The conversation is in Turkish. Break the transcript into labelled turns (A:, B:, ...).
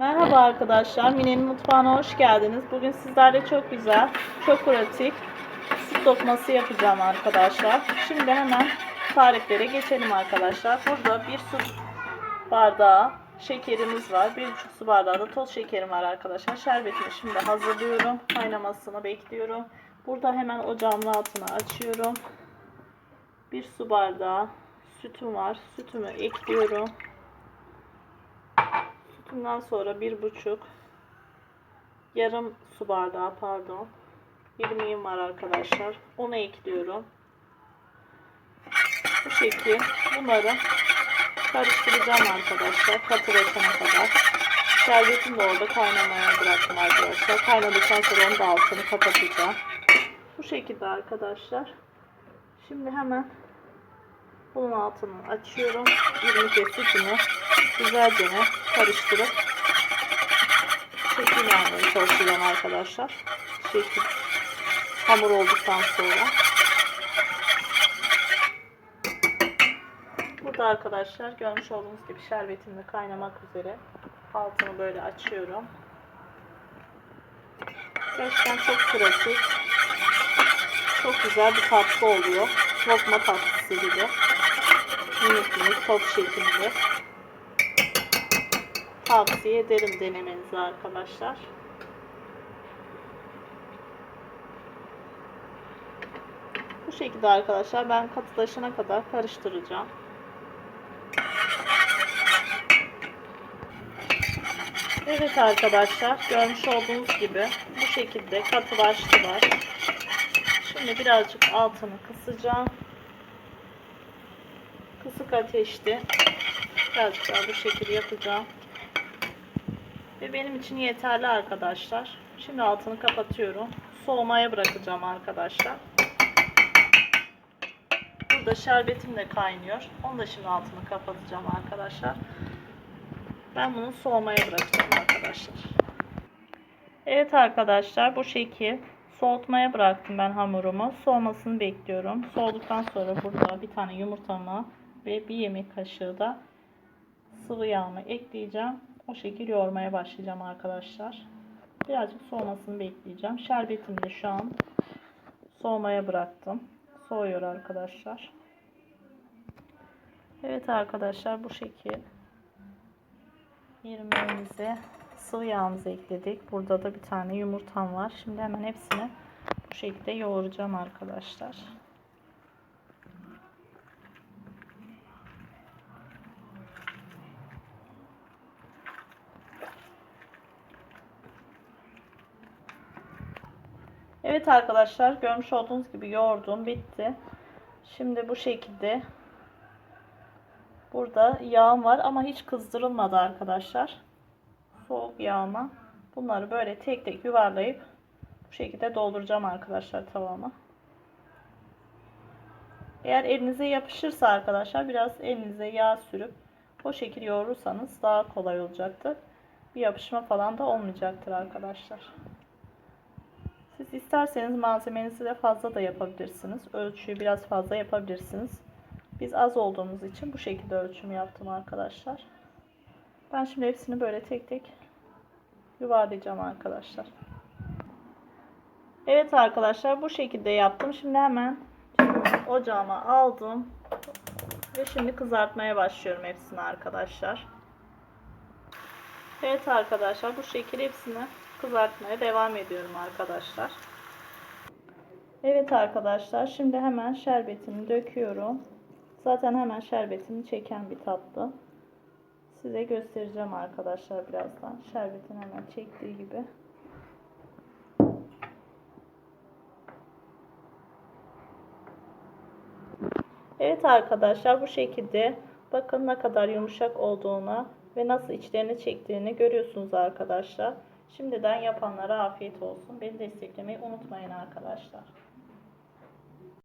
A: Merhaba arkadaşlar, Mine'nin mutfağına hoş geldiniz. Bugün sizlerle çok güzel, çok pratik süt dokması yapacağım arkadaşlar. Şimdi hemen tariflere geçelim arkadaşlar. Burada bir su bardağı şekerimiz var. Bir buçuk su bardağı da toz şekerim var arkadaşlar. Şerbetimi şimdi hazırlıyorum. Kaynamasını bekliyorum. Burada hemen ocağımın altını açıyorum. Bir su bardağı sütüm var. Sütümü ekliyorum. Bundan sonra bir buçuk yarım su bardağı pardon irmiğim var arkadaşlar. Onu ekliyorum. Bu şekil bunları karıştıracağım arkadaşlar. Katılaşana kadar. Şerbetimi de orada kaynamaya bıraktım arkadaşlar. Kaynadıktan sonra onu da altını kapatacağım. Bu şekilde arkadaşlar. Şimdi hemen bunun altını açıyorum. İrmik ve sütünü güzelce karıştırıp şekil vermeye çalışacağım arkadaşlar. Şekil hamur olduktan sonra. Burada arkadaşlar görmüş olduğunuz gibi şerbetim de kaynamak üzere. Altını böyle açıyorum. Gerçekten çok pratik. Çok güzel bir tatlı oluyor. Lokma tatlısı gibi. Minik minik top şeklinde. Tavsiye ederim denemenizi arkadaşlar. Bu şekilde arkadaşlar ben katılaşana kadar karıştıracağım. Evet arkadaşlar görmüş olduğunuz gibi bu şekilde katılaştılar. Şimdi birazcık altını kısacağım. Kısık ateşte birazcık daha bu şekilde yapacağım. Ve benim için yeterli arkadaşlar. Şimdi altını kapatıyorum. Soğumaya bırakacağım arkadaşlar. Burada şerbetim de kaynıyor. Onu da şimdi altını kapatacağım arkadaşlar. Ben bunu soğumaya bırakacağım arkadaşlar. Evet arkadaşlar bu şekil soğutmaya bıraktım ben hamurumu. Soğumasını bekliyorum. Soğuduktan sonra burada bir tane yumurtamı ve bir yemek kaşığı da sıvı yağımı ekleyeceğim. O şekil yoğurmaya başlayacağım arkadaşlar. Birazcık soğumasını bekleyeceğim. Şerbetimi de şu an soğumaya bıraktım. Soğuyor arkadaşlar. Evet arkadaşlar bu şekil irmiğimizi sıvı yağımızı ekledik. Burada da bir tane yumurtam var. Şimdi hemen hepsini bu şekilde yoğuracağım arkadaşlar. Evet arkadaşlar görmüş olduğunuz gibi yoğurdum bitti. Şimdi bu şekilde burada yağım var ama hiç kızdırılmadı arkadaşlar. Soğuk yağma. Bunları böyle tek tek yuvarlayıp bu şekilde dolduracağım arkadaşlar tavama. Eğer elinize yapışırsa arkadaşlar biraz elinize yağ sürüp o şekil yoğurursanız daha kolay olacaktır. Bir yapışma falan da olmayacaktır arkadaşlar. Siz isterseniz malzemenizi de fazla da yapabilirsiniz. Ölçüyü biraz fazla yapabilirsiniz. Biz az olduğumuz için bu şekilde ölçüm yaptım arkadaşlar. Ben şimdi hepsini böyle tek tek yuvarlayacağım arkadaşlar. Evet arkadaşlar bu şekilde yaptım. Şimdi hemen ocağıma aldım. Ve şimdi kızartmaya başlıyorum hepsini arkadaşlar. Evet arkadaşlar bu şekilde hepsini kızartmaya devam ediyorum arkadaşlar. Evet arkadaşlar şimdi hemen şerbetini döküyorum. Zaten hemen şerbetini çeken bir tatlı. Size göstereceğim arkadaşlar birazdan. Şerbetin hemen çektiği gibi. Evet arkadaşlar bu şekilde bakın ne kadar yumuşak olduğuna ve nasıl içlerini çektiğini görüyorsunuz arkadaşlar. Şimdiden yapanlara afiyet olsun. Beni desteklemeyi unutmayın arkadaşlar.